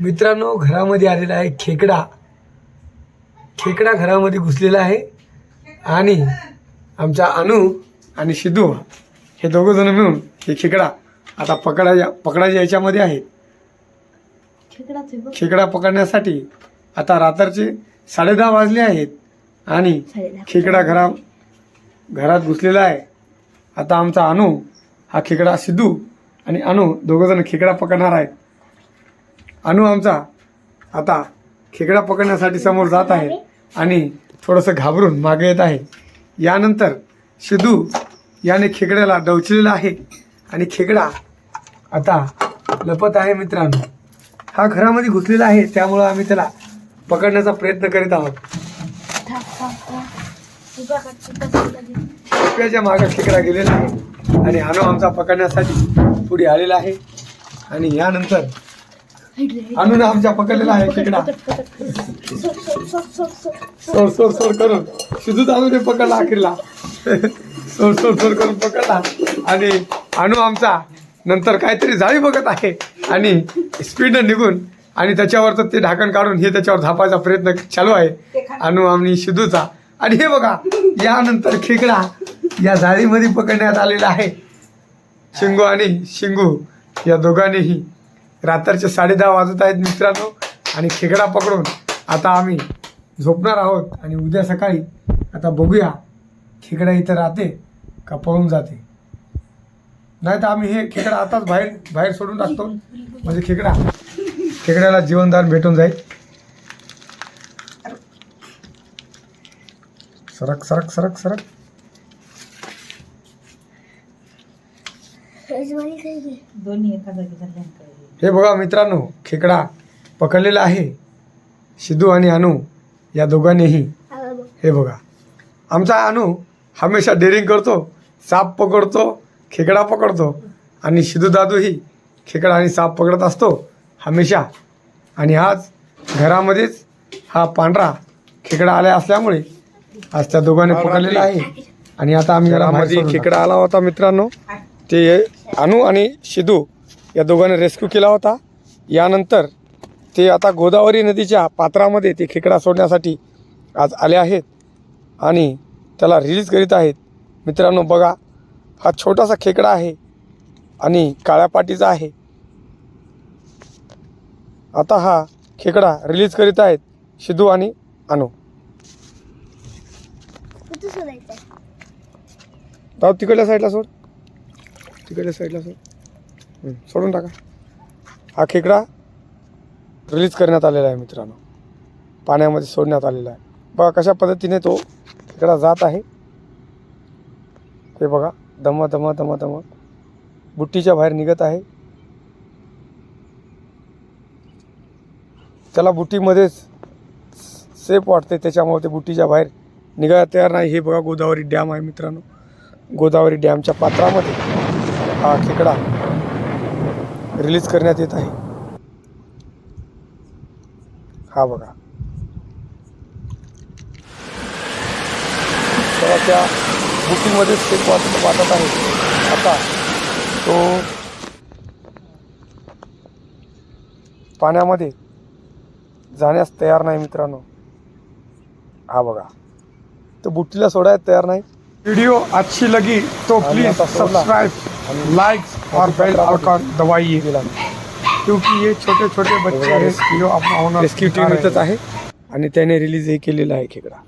मित्रांनो घरामध्ये आलेला आहे खेकडा. खेकडा घरामध्ये घुसलेला आहे आणि आमचा अनु आणि सिद्धू हे दोघं जण मिळून हे खेकडा आता पकडायच्या पकडायच्या याच्यामध्ये आहे खेकडा पकडण्यासाठी आता रात्रीचे साडेदहा वाजले आहेत आणि. खेकडा घरा घरात घुसलेला आहे. आता आमचा अनु हा खेकडा सिद्धू आणि अनु दोघंजण खेकडा पकडणार आहेत. अनु आमचा आता खेकडा पकडण्यासाठी समोर जात आहे आणि थोडंसं घाबरून मागे येत आहे. यानंतर सिद्धू याने खेकड्याला डवचलेला आहे आणि खेकडा आता लपत आहे मित्रांनो. हा घरामध्ये घुसलेला आहे त्यामुळं आम्ही त्याला पकडण्याचा प्रयत्न करीत आहोत. थांब, शिप्याच्या मागे खेकडा गेलेला आहे आणि अनु आमचा पकडण्यासाठी पुढे आलेला आहे. आणि यानंतर अनुनं आमच्या पकडलेला आहे खेकडा. सोड, सोड, सोड, करून. सिद्धू अनुने पकडला अखेरला. सोड सोड सोड करून पकडला. आणि अनु आमचा नंतर काहीतरी जाळी बघत आहे. आणि स्पीडनं निघून आणि त्याच्यावरचं ते ढाकण काढून हे त्याच्यावर झापायचा प्रयत्न चालू आहे. अनु आणि सिद्धूचा. आणि हे बघा यानंतर खेकडा या जाळीमध्ये पकडण्यात आलेला आहे. शिंगू आणि शिंगू या दोघांनीही. रात्रीचे साडेदहा वाजत आहेत मित्रांनो आणि खेकडा पकडून आता आम्ही झोपणार आहोत आणि उद्या सकाळी आता बघूया खेकडा इथं राहते का पळून जाते. नाही तर आम्ही हे खेकडा आताच बाहेर बाहेर सोडून टाकतो. म्हणजे खेकडा खेकड्याला जीवनदान भेटून जाईल. सरक सरक सरक सरक. दोन्ही एका जागी झाल्या हे बघा मित्रांनो खेकडा पकडलेला आहे. सिद्धू आणि अनु या दोघांनीही. हे बघा. आमचा अनु हमेशा डेअरिंग करतो साप पकडतो खेकडा पकडतो आणि सिद्धू दादूही खेकडा आणि साप पकडत असतो हमेशा. आणि आज घरामध्येच हा पांढरा खेकडा आला असल्यामुळे आज त्या दोघांनी पकडलेला आहे. आणि आता आम्ही घरामध्ये खेकडा आला होता मित्रांनो. ते अनु आणि सिद्धू या दोघांनी रेस्क्यू केला होता. यानंतर ते आता गोदावरी नदीच्या पात्रामध्ये ते खेकडा सोडण्यासाठी आज आले आहेत आणि त्याला रिलीज करीत आहेत. मित्रांनो बघा हा छोटासा खेकडा आहे आणि काळ्या पाटीचा आहे. आता हा खेकडा रिलीज करीत आहेत सिद्धू आणि अनु. जाऊ तिकडल्या साईडला सोड. तिकडल्या साईडला सर. सोडून टाका. हा खेकडा रिलीज करण्यात आलेला आहे मित्रांनो. पाण्यामध्ये सोडण्यात आलेला आहे. बघा कशा पद्धतीने तो खेकडा जात आहे. हे बघा दमा दमा दमा दमा. बुट्टीच्या बाहेर निघत आहे. त्याला बुट्टीमध्येच सेफ वाटते त्याच्यामुळे ते बुट्टीच्या बाहेर निघायला तयार नाही. हे बघा गोदावरी डॅम आहे मित्रांनो. गोदावरी डॅमच्या पात्रामध्ये हा खेकडा रिलीज करण्यात येत आहे. हा बघा. तेव्हा त्या बुकिंगमध्येच ते वाटत वाटत आहे. आता तो पाण्यामध्ये जाण्यास तयार नाही मित्रांनो. हा बघा. तो बुट्टीला सोडायला तयार नाही. वीडियो अच्छी लगी तो प्लीज. सब्सक्राइब लाइक और बेल आइकॉन दबाइए। क्योंकि ये छोटे छोटे बच्चे हैं जो अपना होणार रेस्क्यू टीम इथंच आहे आणि त्याने रिलीज हे केलेलं आहे खेकडा.